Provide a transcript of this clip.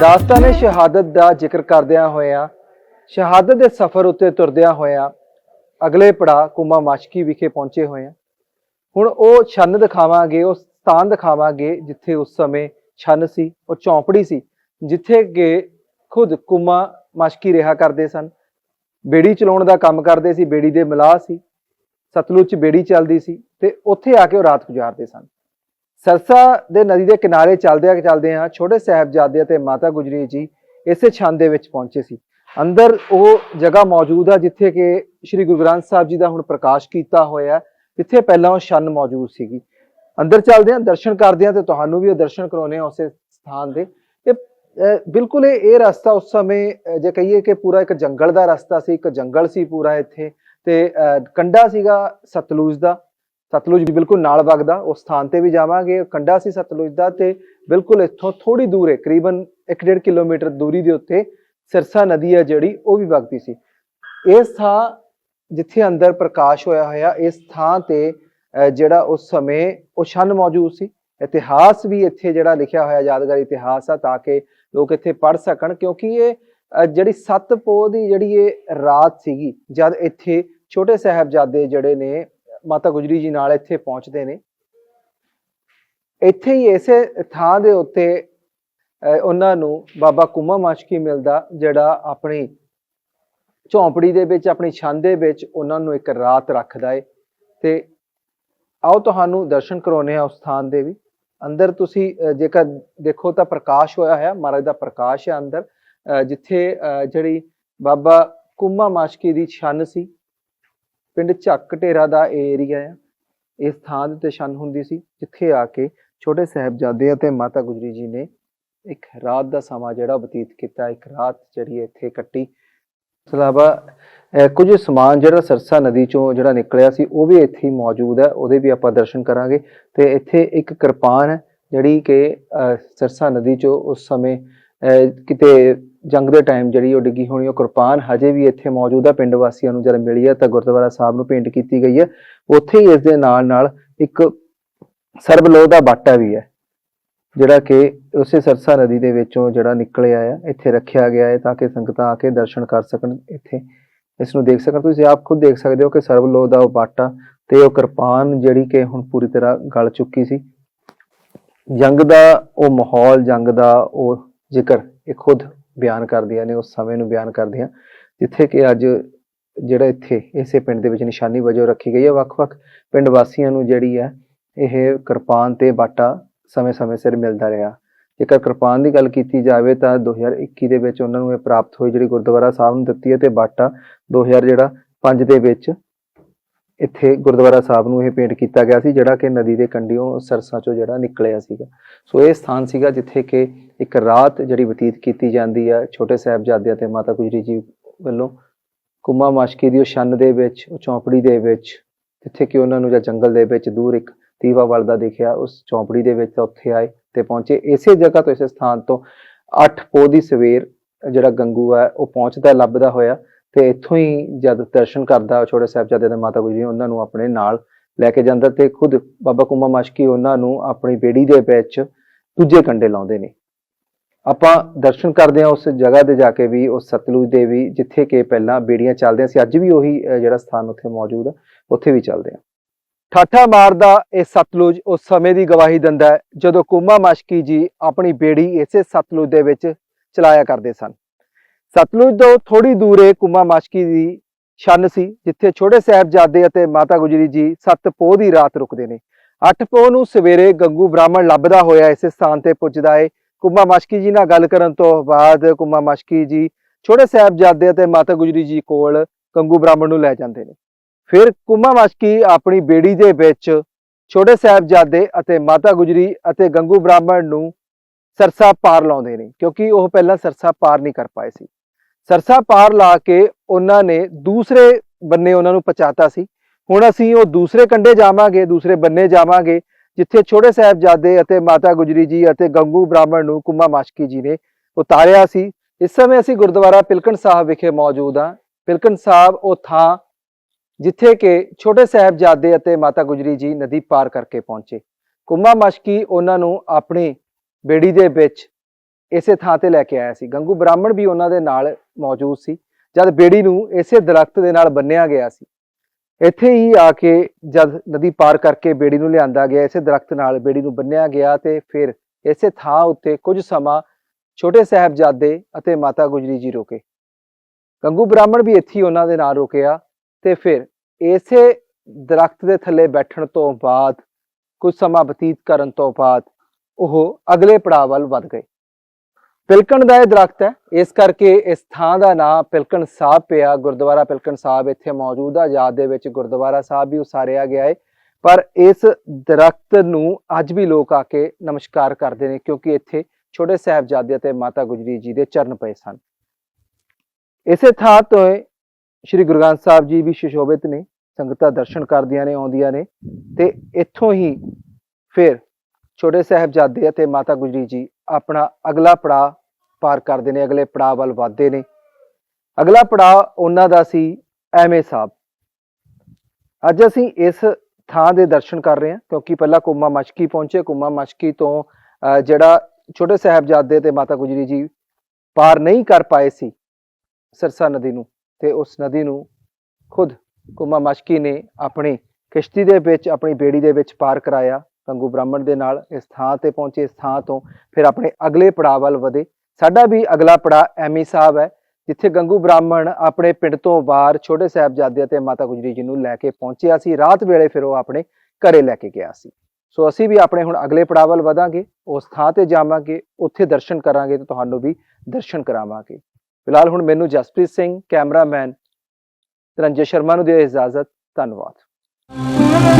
ਦਾਸਤਾਨੇ ਸ਼ਹਾਦਤ ਦਾ ਜ਼ਿਕਰ ਕਰਦਿਆਂ ਹੋਇਆਂ, ਸ਼ਹਾਦਤ ਦੇ ਸਫ਼ਰ ਉੱਤੇ ਤੁਰਦਿਆਂ ਹੋਇਆਂ ਅਗਲੇ ਪੜਾ ਕੁਮਾ ਮਾਸ਼ਕੀ ਵਿਖੇ ਪਹੁੰਚੇ ਹੋਏ ਹਾਂ। ਹੁਣ ਉਹ ਛੰਨ ਦਿਖਾਵਾਂਗੇ, ਉਹ ਸਥਾਨ ਦਿਖਾਵਾਂਗੇ ਜਿੱਥੇ ਉਸ ਸਮੇਂ ਛੰਨ ਸੀ, ਉਹ ਚੌਂਪੜੀ ਸੀ, ਜਿੱਥੇ ਕਿ ਖੁਦ ਕੁਮਾ ਮਾਸ਼ਕੀ ਰਿਹਾ ਕਰਦੇ ਸਨ। ਬੇੜੀ ਚਲਾਉਣ ਦਾ ਕੰਮ ਕਰਦੇ ਸੀ, ਬੇੜੀ ਦੇ ਮਲਾਹ ਸੀ, ਸਤਲੁਜ 'ਚ ਬੇੜੀ ਚੱਲਦੀ ਸੀ ਤੇ ਉੱਥੇ ਆ ਕੇ ਉਹ ਰਾਤ ਗੁਜ਼ਾਰਦੇ ਸਨ। ਸਰਸਾ ਦੇ ਨਦੀ ਦੇ ਕਿਨਾਰੇ ਚੱਲਦਿਆਂ ਚੱਲਦਿਆਂ ਛੋਟੇ ਸਾਹਿਬਜ਼ਾਦੇ ਅਤੇ ਮਾਤਾ ਗੁਜਰੀ ਜੀ ਇਸੇ ਛੰਨ ਦੇ ਵਿੱਚ ਪਹੁੰਚੇ ਸੀ। ਅੰਦਰ ਉਹ ਜਗ੍ਹਾ ਮੌਜੂਦ ਆ ਜਿੱਥੇ ਕਿ ਸ੍ਰੀ ਗੁਰੂ ਗ੍ਰੰਥ ਸਾਹਿਬ ਜੀ ਦਾ ਹੁਣ ਪ੍ਰਕਾਸ਼ ਕੀਤਾ ਹੋਇਆ ਜਿੱਥੇ ਪਹਿਲਾਂ ਉਹ ਛੰਨ ਮੌਜੂਦ ਸੀਗੀ। ਅੰਦਰ ਚੱਲਦੇ ਹਾਂ ਦਰਸ਼ਨ ਕਰਦੇ ਹਾਂ ਤੇ ਤੁਹਾਨੂੰ ਵੀ ਉਹ ਦਰਸ਼ਨ ਕਰਾਉਣੇ ਆ ਉਸੇ ਸਥਾਨ ਦੇ। ਇਹ ਬਿਲਕੁਲ ਇਹ ਇਹ ਰਸਤਾ ਉਸ ਸਮੇਂ ਜੇ ਕਹੀਏ ਕਿ ਪੂਰਾ ਇੱਕ ਜੰਗਲ ਦਾ ਰਸਤਾ ਸੀ ਇੱਕ ਜੰਗਲ ਸੀ ਪੂਰਾ ਇੱਥੇ ਤੇ ਅਹ, ਕੰਢਾ ਸੀਗਾ ਸਤਲੁਜ ਦਾ। ਸਤਲੁਜ ਬਿਲਕੁਲ ਨਾਲ ਵਗਦਾ, ਉਸ ਸਥਾਨ ਤੇ ਵੀ ਜਾਵਾਂਗੇ। ਕੰਢਾ ਸੀ ਸਤਲੁਜ ਦਾ ਤੇ ਬਿਲਕੁਲ ਇੱਥੋਂ ਥੋੜੀ ਦੂਰ ਹੈ, ਕਰੀਬਨ 1.5 ਕਿਲੋਮੀਟਰ ਦੂਰੀ ਦੇ ਉੱਤੇ ਸਿਰਸਾ ਨਦੀ ਹੈ ਜਿਹੜੀ, ਉਹ ਵੀ ਵਗਦੀ ਸੀ। ਇਸ ਥਾਂ ਜਿੱਥੇ ਅੰਦਰ ਪ੍ਰਕਾਸ਼ ਹੋਇਆ ਹੋਇਆ, ਇਸ ਥਾਂ ਤੇ ਜਿਹੜਾ ਉਸ ਸਮੇਂ ਉਹ ਛੰਨ ਮੌਜੂਦ ਸੀ। ਇਤਿਹਾਸ ਵੀ ਇੱਥੇ ਜਿਹੜਾ ਲਿਖਿਆ ਹੋਇਆ, ਯਾਦਗਾਰ ਇਤਿਹਾਸ ਆ, ਤਾਂ ਕਿ ਲੋਕ ਇੱਥੇ ਪੜ੍ਹ ਸਕਣ, ਕਿਉਂਕਿ ਇਹ ਜਿਹੜੀ ਸੱਤ ਪੋਹ ਦੀ ਜਿਹੜੀ ਇਹ ਰਾਤ ਸੀਗੀ, ਜਦ ਇੱਥੇ ਛੋਟੇ ਸਾਹਿਬਜ਼ਾਦੇ ਜਿਹੜੇ ਨੇ ਮਾਤਾ ਗੁਜਰੀ ਜੀ ਨਾਲ ਇੱਥੇ ਪਹੁੰਚਦੇ ਨੇ। ਇੱਥੇ ਹੀ ਇਸੇ ਥਾਂ ਦੇ ਉੱਤੇ ਅਹ, ਉਹਨਾਂ ਨੂੰ ਬਾਬਾ ਕੁਮਾ ਮਾਸ਼ਕੀ ਮਿਲਦਾ ਜਿਹੜਾ ਆਪਣੀ ਝੌਂਪੜੀ ਦੇ ਵਿੱਚ ਆਪਣੀ ਛੰਦ ਦੇ ਵਿੱਚ ਉਹਨਾਂ ਨੂੰ ਇੱਕ ਰਾਤ ਰੱਖਦਾ ਏ। ਤੇ ਆਓ ਤੁਹਾਨੂੰ ਦਰਸ਼ਨ ਕਰਾਉਨੇ ਆ ਉਸ ਸਥਾਨ ਦੇ ਵੀ। ਅੰਦਰ ਤੁਸੀਂ ਜੇਕਰ ਦੇਖੋ ਤਾਂ ਪ੍ਰਕਾਸ਼ ਹੋਇਆ ਹੈ ਮਹਾਰਾਜ ਦਾ ਪ੍ਰਕਾਸ਼ ਹੈ ਅੰਦਰ। ਅਹ, ਜਿੱਥੇ ਅਹ, ਜਿਹੜੀ ਬਾਬਾ ਕੁਮਾ ਮਾਸ਼ਕੀ ਦੀ ਛੰਨ ਸੀ ਪਿੰਡ ਝੱਕ ਢੇਰਾ ਦਾ ਏਰੀਆ ਹੈ ਇਸ ਥਾਂ ਦੇ ਤੇ ਛੰਨ ਹੁੰਦੀ ਸੀ ਜਿੱਥੇ ਆ ਕੇ ਛੋਟੇ ਸਾਹਿਬਜ਼ਾਦੇ ਅਤੇ ਮਾਤਾ ਗੁਜਰੀ ਜੀ ਨੇ ਇੱਕ ਰਾਤ ਦਾ ਸਮਾਂ ਜਿਹੜਾ ਬਤੀਤ ਕੀਤਾ। ਇੱਕ ਰਾਤ ਜਿਹੜੀ ਇੱਥੇ ਕੱਟੀ। ਇਸ ਤੋਂ ਇਲਾਵਾ ਕੁਝ ਸਮਾਨ ਜਿਹੜਾ ਸਰਸਾ ਨਦੀ ਚੋਂ ਜਿਹੜਾ ਨਿਕਲਿਆ ਸੀ ਉਹ ਵੀ ਇੱਥੇ ਮੌਜੂਦ ਹੈ। ਉਹਦੇ ਵੀ ਆਪਾਂ ਦਰਸ਼ਨ ਕਰਾਂਗੇ। ਤੇ ਇੱਥੇ ਇੱਕ ਕਿਰਪਾਨ ਹੈ ਜਿਹੜੀ ਕਿ ਅਹ, ਸਰਸਾ ਨਦੀ ਚੋਂ ਉਸ ਸਮੇਂ ਕਿਤੇ ਜੰਗ ਦੇ ਟਾਈਮ ਜਿਹੜੀ ਉਹ ਡਿੱਗੀ ਹੋਣੀ, ਉਹ ਕਿਰਪਾਨ ਹਜੇ ਵੀ ਇੱਥੇ ਮੌਜੂਦਾ ਪਿੰਡ ਵਾਸੀਆਂ ਨੂੰ ਜਦ ਮਿਲੀ ਹੈ ਤਾਂ ਗੁਰਦੁਆਰਾ ਸਾਹਿਬ ਨੂੰ ਭੇਂਟ ਕੀਤੀ ਗਈ ਹੈ ਉੱਥੇ ਹੀ ਇਸ ਦੇ ਨਾਲ ਨਾਲ ਇੱਕ ਸਰਬਲੋਹ ਦਾ ਬਾਟਾ ਵੀ ਹੈ, ਜਿਹੜਾ ਕਿ ਉਸੇ ਸਰਸਾ ਨਦੀ ਦੇ ਵਿੱਚੋਂ ਜਿਹੜਾ ਨਿਕਲਿਆ ਹੈ ਇੱਥੇ ਰੱਖਿਆ ਗਿਆ ਹੈ ਤਾਂ ਕਿ ਸੰਗਤਾਂ ਆ ਕੇ ਦਰਸ਼ਨ ਕਰ ਸਕਣ ਇੱਥੇ। ਇਸ ਨੂੰ ਦੇਖ ਸਕਣ, ਤੁਸੀਂ ਆਪ ਖੁਦ ਦੇਖ ਸਕਦੇ ਹੋ ਕਿ ਸਰਬਲੋਹ ਦਾ ਉਹ ਬਾਟਾ ਤੇ ਉਹ ਕਿਰਪਾਨ ਜਿਹੜੀ ਕਿ ਹੁਣ ਪੂਰੀ ਤਰ੍ਹਾਂ ਗਲ ਚੁੱਕੀ ਸੀ। ਜੰਗ ਦਾ ਉਹ ਮਾਹੌਲ, ਜੰਗ ਦਾ ਉਹ ਜ਼ਿਕਰ ਇਹ ਖੁਦ ਬਿਆਨ ਕਰਦੀਆਂ ਨੇ, ਉਸ ਸਮੇਂ ਨੂੰ ਬਿਆਨ ਕਰਦੀਆਂ, ਜਿੱਥੇ ਕਿ ਅੱਜ ਜਿਹੜਾ ਇੱਥੇ ਇਸੇ ਪਿੰਡ ਦੇ ਵਿੱਚ ਨਿਸ਼ਾਨੀ ਵਜੋਂ ਰੱਖੀ ਗਈ ਹੈ, ਵੱਖ-ਵੱਖ ਪਿੰਡ ਵਾਸੀਆਂ ਨੂੰ ਜਿਹੜੀ ਹੈ, ਇਹ ਕਿਰਪਾਨ ਤੇ ਬਾਟਾ ਸਮੇਂ-ਸਮੇਂ ਸਿਰ ਮਿਲਦਾ ਰਿਹਾ। ਜੇਕਰ ਕਿਰਪਾਨ ਦੀ ਗੱਲ ਕੀਤੀ ਜਾਵੇ ਤਾਂ 2021 ਦੇ ਵਿੱਚ ਉਹਨਾਂ ਨੂੰ ਇਹ ਪ੍ਰਾਪਤ ਹੋਈ ਜਿਹੜੀ ਗੁਰਦੁਆਰਾ ਸਾਹਿਬ ਨੂੰ ਦਿੱਤੀ ਹੈ ਤੇ ਬਾਟਾ 2000 ਜਿਹੜਾ 5 ਦੇ ਵਿੱਚ ਇੱਥੇ ਗੁਰਦੁਆਰਾ ਸਾਹਿਬ ਨੂੰ ਇਹ ਪੇਂਟ ਕੀਤਾ ਗਿਆ ਸੀ, ਜਿਹੜਾ ਕਿ ਨਦੀ ਦੇ ਕੰਢਿਓਂ ਸਰਸਾ ਚੋਂ ਜਿਹੜਾ ਨਿਕਲਿਆ ਸੀਗਾ। ਸੋ ਇਹ ਸਥਾਨ ਸੀਗਾ ਜਿੱਥੇ ਕਿ ਇੱਕ ਰਾਤ ਜਿਹੜੀ ਬਤੀਤ ਕੀਤੀ ਜਾਂਦੀ ਹੈ ਛੋਟੇ ਸਾਹਿਬਜ਼ਾਦੇ ਅਤੇ ਮਾਤਾ ਗੁਜਰੀ ਜੀ ਵੱਲੋਂ। ਕੁਮਾ ਮਾਸ਼ਕੀ ਦੀ ਉਹ ਛੰਨ ਦੇ ਵਿੱਚ, ਉਹ ਚੌਂਪੜੀ ਦੇ ਵਿੱਚ, ਜਿੱਥੇ ਕਿ ਉਹਨਾਂ ਨੂੰ ਜਾਂ ਜੰਗਲ ਦੇ ਵਿੱਚ ਦੂਰ ਇੱਕ ਦੀਵਾ ਬਲਦਾ ਦੇਖਿਆ, ਉਸ ਚੌਂਪੜੀ ਦੇ ਵਿੱਚ ਤਾਂ ਉੱਥੇ ਆਏ ਤੇ ਪਹੁੰਚੇ। ਇਸੇ ਜਗ੍ਹਾ ਤੋਂ, ਇਸੇ ਸਥਾਨ ਤੋਂ 8 ਪੋਹ ਦੀ ਸਵੇਰ ਜਿਹੜਾ ਗੰਗੂ ਹੈ ਉਹ ਪਹੁੰਚਦਾ, ਲੱਭਦਾ ਹੋਇਆ। ਤੇ ਇੱਥੋਂ ਹੀ ਜਦ ਦਰਸ਼ਨ ਕਰਦਾ ਛੋਟੇ ਸਾਹਿਬਜ਼ਾਦੇ ਦੇ ਮਾਤਾ ਗੁਜਰੀ ਉਹਨਾਂ ਨੂੰ ਆਪਣੇ ਨਾਲ ਲੈ ਕੇ ਜਾਂਦਾ ਤੇ ਖੁਦ ਬਾਬਾ ਕੁੰਮਾ ਮਾਸ਼ਕੀ ਉਹਨਾਂ ਨੂੰ ਆਪਣੀ ਬੇੜੀ ਦੇ ਵਿੱਚ ਦੂਜੇ ਕੰਡੇ ਲਾਉਂਦੇ ਨੇ। ਆਪਾਂ ਦਰਸ਼ਨ ਕਰਦੇ ਹਾਂ ਉਸ ਜਗ੍ਹਾ ਤੇ ਜਾ ਕੇ ਵੀ, ਉਸ ਸਤਲੁਜ ਦੇ ਵੀ, ਜਿੱਥੇ ਕਿ ਪਹਿਲਾਂ ਬੇੜੀਆਂ ਚੱਲਦੀਆਂ ਸੀ, ਅੱਜ ਵੀ ਉਹੀ ਜਿਹੜਾ ਸਥਾਨ ਉੱਥੇ ਮੌਜੂਦ ਹੈ ਉੱਥੇ ਵੀ ਚੱਲਦੇ ਹਾਂ। ਠਾਠਾ ਮਾਰਦਾ ਇਹ ਸਤਲੁਜ, ਉਸ ਸਮੇਂ ਦੀ ਗਵਾਹੀ ਦਿੰਦਾ ਹੈ, ਜਦੋਂ ਕੁਮਾ ਮਾਸ਼ਕੀ ਜੀ ਆਪਣੀ ਬੇੜੀ ਇਸੇ ਸਤਲੁਜ ਦੇ ਵਿੱਚ ਚਲਾਇਆ ਕਰਦੇ ਸਨ। ਸਤਲੁਜ ਤੋਂ ਥੋੜੀ ਦੂਰੇ ਕੁਮਾ ਮਾਸ਼ਕੀ ਦੀ ਛੰਨ ਸੀ, ਜਿੱਥੇ ਛੋਟੇ ਸਾਹਿਬਜ਼ਾਦੇ ਅਤੇ ਮਾਤਾ ਗੁਜਰੀ ਜੀ ਸੱਤ ਪੋਹ ਦੀ ਰਾਤ ਰੁਕਦੇ ਨੇ। ਅੱਠ ਪੋਹ ਨੂੰ ਸਵੇਰੇ ਗੰਗੂ ਬ੍ਰਾਹਮਣ ਲੱਭਦਾ ਹੋਇਆ ਇਸੇ ਸਥਾਨ ਤੇ ਪੁੱਜਦਾ ਏ। ਕੁਮਾ ਮਾਸ਼ਕੀ ਜੀ ਨਾਲ ਗੱਲ ਕਰਨ ਤੋਂ ਬਾਅਦ ਕੁਮਾ ਮਾਸ਼ਕੀ ਜੀ ਛੋਟੇ ਸਾਹਿਬਜ਼ਾਦੇ ਅਤੇ ਮਾਤਾ ਗੁਜਰੀ ਜੀ ਕੋਲ ਗੰਗੂ ਬ੍ਰਾਹਮਣ ਨੂੰ ਲੈ ਜਾਂਦੇ ਨੇ। ਫਿਰ ਕੁਮਾ ਮਾਸ਼ਕੀ ਆਪਣੀ ਬੇੜੀ ਦੇ ਵਿੱਚ ਛੋਟੇ ਸਾਹਿਬਜ਼ਾਦੇ ਅਤੇ ਮਾਤਾ ਗੁਜਰੀ ਅਤੇ ਗੰਗੂ ਬ੍ਰਾਹਮਣ ਨੂੰ ਸਰਸਾ ਪਾਰ ਲਾਉਂਦੇ ਨੇ, ਕਿਉਂਕਿ ਉਹ ਪਹਿਲਾਂ ਸਰਸਾ ਪਾਰ ਨਹੀਂ ਕਰ ਪਾਏ ਸੀ। ਸਰਸਾ ਪਾਰ ਲਾ ਕੇ ਉਹਨਾਂ ਨੇ ਦੂਸਰੇ ਬੰਨੇ ਉਹਨਾਂ ਨੂੰ ਪਹੁੰਚਾਤਾ ਸੀ। ਹੁਣ ਅਸੀਂ ਉਹ ਦੂਸਰੇ ਕੰਢੇ ਜਾਵਾਂਗੇ, ਦੂਸਰੇ ਬੰਨੇ ਜਾਵਾਂਗੇ, ਜਿੱਥੇ ਛੋਟੇ ਸਾਹਿਬਜ਼ਾਦੇ ਅਤੇ ਮਾਤਾ ਗੁਜਰੀ ਜੀ ਅਤੇ ਗੰਗੂ ਬ੍ਰਾਹਮਣ ਨੂੰ ਕੁਮਾ ਮਾਸ਼ਕੀ ਜੀ ਨੇ ਉਤਾਰਿਆ ਸੀ। ਇਸ ਸਮੇਂ ਅਸੀਂ ਗੁਰਦੁਆਰਾ ਪਿਲਕਣ ਸਾਹਿਬ ਵਿਖੇ ਮੌਜੂਦ ਹਾਂ। ਪਿਲਕਣ ਸਾਹਿਬ ਉਹ ਥਾਂ ਜਿੱਥੇ ਕਿ ਛੋਟੇ ਸਾਹਿਬਜ਼ਾਦੇ ਅਤੇ ਮਾਤਾ ਗੁਜਰੀ ਜੀ ਨਦੀ ਪਾਰ ਕਰਕੇ ਪਹੁੰਚੇ। ਕੁਮਾ ਮਾਸ਼ਕੀ ਉਹਨਾਂ ਨੂੰ ਆਪਣੀ ਬੇੜੀ ਦੇ ਵਿੱਚ ਇਸੇ ਥਾਂ ਤੇ ਲੈ ਕੇ ਆਇਆ ਸੀ। ਗੰਗੂ ਬ੍ਰਾਹਮਣ ਵੀ ਉਹਨਾਂ ਦੇ ਨਾਲ ਮੌਜੂਦ ਸੀ, ਜਦ ਬੇੜੀ ਨੂੰ ਇਸੇ ਦਰਖਤ ਦੇ ਨਾਲ ਬੰਨਿਆ ਗਿਆ ਸੀ। ਇੱਥੇ ਹੀ ਆ ਕੇ ਜਦ ਨਦੀ ਪਾਰ ਕਰਕੇ ਬੇੜੀ ਨੂੰ ਲਿਆਂਦਾ ਗਿਆ, ਇਸੇ ਦਰਖਤ ਨਾਲ ਬੇੜੀ ਨੂੰ ਬੰਨਿਆ ਗਿਆ ਤੇ ਫਿਰ ਇਸੇ ਥਾਂ ਉੱਤੇ ਕੁਝ ਸਮਾਂ ਛੋਟੇ ਸਾਹਿਬਜ਼ਾਦੇ ਅਤੇ ਮਾਤਾ ਗੁਜਰੀ ਜੀ ਰੁਕੇ। ਗੰਗੂ ਬ੍ਰਾਹਮਣ ਵੀ ਇੱਥੇ ਹੀ ਉਹਨਾਂ ਦੇ ਨਾਲ ਰੁਕਿਆ ਤੇ ਫਿਰ ਇਸੇ ਦਰਖਤ ਦੇ ਥੱਲੇ ਬੈਠਣ ਤੋਂ ਬਾਅਦ, ਕੁਝ ਸਮਾਂ ਬਤੀਤ ਕਰਨ ਤੋਂ ਬਾਅਦ ਉਹ ਅਗਲੇ ਪੜਾਅ ਵੱਲ ਵੱਧ ਗਏ। ਪਿਲਕਣ ਦਾ ਇਹ ਦਰਖਤ ਹੈ। ਇਸ ਕਰਕੇ ਇਸ ਥਾਂ ਦਾ ਨਾਮ ਪਿਲਕਣ ਸਾਹਿਬ ਪਿਆ। ਗੁਰਦੁਆਰਾ ਪਿਲਕਣ ਸਾਹਿਬ ਇੱਥੇ ਮੌਜੂਦ ਆ। ਯਾਦ ਦੇ ਵਿੱਚ ਗੁਰਦੁਆਰਾ ਸਾਹਿਬ ਵੀ ਉਸਾਰਿਆ ਗਿਆ ਹੈ ਪਰ ਇਸ ਦਰਖਤ ਨੂੰ ਅੱਜ ਵੀ ਲੋਕ ਆ ਕੇ ਨਮਸਕਾਰ ਕਰਦੇ ਨੇ ਕਿਉਂਕਿ ਇੱਥੇ ਛੋਟੇ ਸਾਹਿਬਜ਼ਾਦੇ ਅਤੇ ਮਾਤਾ ਗੁਜਰੀ ਜੀ ਦੇ ਚਰਨ ਪਏ ਸਨ। ਇਸੇ ਥਾਂ ਤੋਂ ਸ੍ਰੀ ਗੁਰੂ ਗ੍ਰੰਥ ਸਾਹਿਬ ਜੀ ਵੀ ਸੁਸ਼ੋਭਿਤ ਨੇ। ਸੰਗਤਾਂ ਦਰਸ਼ਨ ਕਰਦੀਆਂ ਨੇ, ਆਉਂਦੀਆਂ ਨੇ ਤੇ ਇੱਥੋਂ ਹੀ ਫਿਰ ਛੋਟੇ ਸਾਹਿਬਜ਼ਾਦੇ ਅਤੇ ਮਾਤਾ ਗੁਜਰੀ ਜੀ ਆਪਣਾ ਅਗਲਾ ਪੜਾਅ ਪਾਰ ਕਰਦੇ ਨੇ ਅਗਲੇ ਪੜਾਅ ਵੱਲ ਵਧਦੇ ਨੇ। ਅਗਲਾ ਪੜਾਅ ਉਹਨਾਂ ਦਾ ਸੀ ਐਮਏ ਸਾਹਿਬ। ਅੱਜ ਅਸੀਂ ਇਸ ਥਾਂ ਦੇ ਦਰਸ਼ਨ ਕਰ ਰਹੇ ਹਾਂ ਕਿਉਂਕਿ ਪਹਿਲਾਂ ਕੁੰਮਾ ਮਸ਼ਕੀ ਪਹੁੰਚੇ। ਕੁੰਮਾ ਮਸ਼ਕੀ ਤੋਂ ਅਹ, ਜਿਹੜਾ ਛੋਟੇ ਸਾਹਿਬਜ਼ਾਦੇ ਤੇ ਮਾਤਾ ਗੁਜਰੀ ਜੀ ਪਾਰ ਨਹੀਂ ਕਰ ਪਾਏ ਸੀ ਸਰਸਾ ਨਦੀ ਨੂੰ ਤੇ ਉਸ ਨਦੀ ਨੂੰ ਖੁਦ ਕੁੰਮਾ ਮਸ਼ਕੀ ਨੇ ਆਪਣੀ ਕਿਸ਼ਤੀ ਦੇ ਵਿੱਚ ਆਪਣੀ ਬੇੜੀ ਦੇ ਵਿੱਚ ਪਾਰ ਕਰਾਇਆ। ਗੰਗੂ ਬ੍ਰਾਹਮਣ ਦੇ ਨਾਲ ਇਸ ਥਾਂ ਤੇ ਪਹੁੰਚੇ, ਇਸ ਥਾਂ ਤੋਂ ਫਿਰ ਆਪਣੇ ਅਗਲੇ ਪੜਾਅ ਵੱਲ ਵਧੇ। ਸਾਡਾ ਵੀ ਅਗਲਾ ਪੜਾਅ ਐਮੀ ਸਾਹਿਬ ਹੈ, ਜਿੱਥੇ ਗੰਗੂ ਬ੍ਰਾਹਮਣ ਆਪਣੇ ਪਿੰਡ ਤੋਂ ਬਾਹਰ ਛੋਟੇ ਸਾਹਿਬਜ਼ਾਦੇ ਅਤੇ ਮਾਤਾ ਗੁਜਰੀ ਜੀ ਨੂੰ ਲੈ ਕੇ ਪਹੁੰਚਿਆ ਸੀ। ਰਾਤ ਵੇਲੇ ਫਿਰ ਉਹ ਆਪਣੇ ਘਰੇ ਲੈ ਕੇ ਗਿਆ ਸੀ। ਸੋ ਅਸੀਂ ਵੀ ਆਪਣੇ ਹੁਣ ਅਗਲੇ ਪੜਾਅ ਵੱਲ ਵਧਾਂਗੇ, ਉਸ ਥਾਂ ਤੇ ਜਾਵਾਂਗੇ, ਉੱਥੇ ਦਰਸ਼ਨ ਕਰਾਂਗੇ ਤੇ ਤੁਹਾਨੂੰ ਵੀ ਦਰਸ਼ਨ ਕਰਾਵਾਂਗੇ। ਫਿਲਹਾਲ ਹੁਣ ਮੈਨੂੰ ਜਸਪ੍ਰੀਤ ਸਿੰਘ, ਕੈਮਰਾਮੈਨ ਰੰਜੇ ਸ਼ਰਮਾ ਨੂੰ ਦਿਓ ਇਜਾਜ਼ਤ। ਧੰਨਵਾਦ।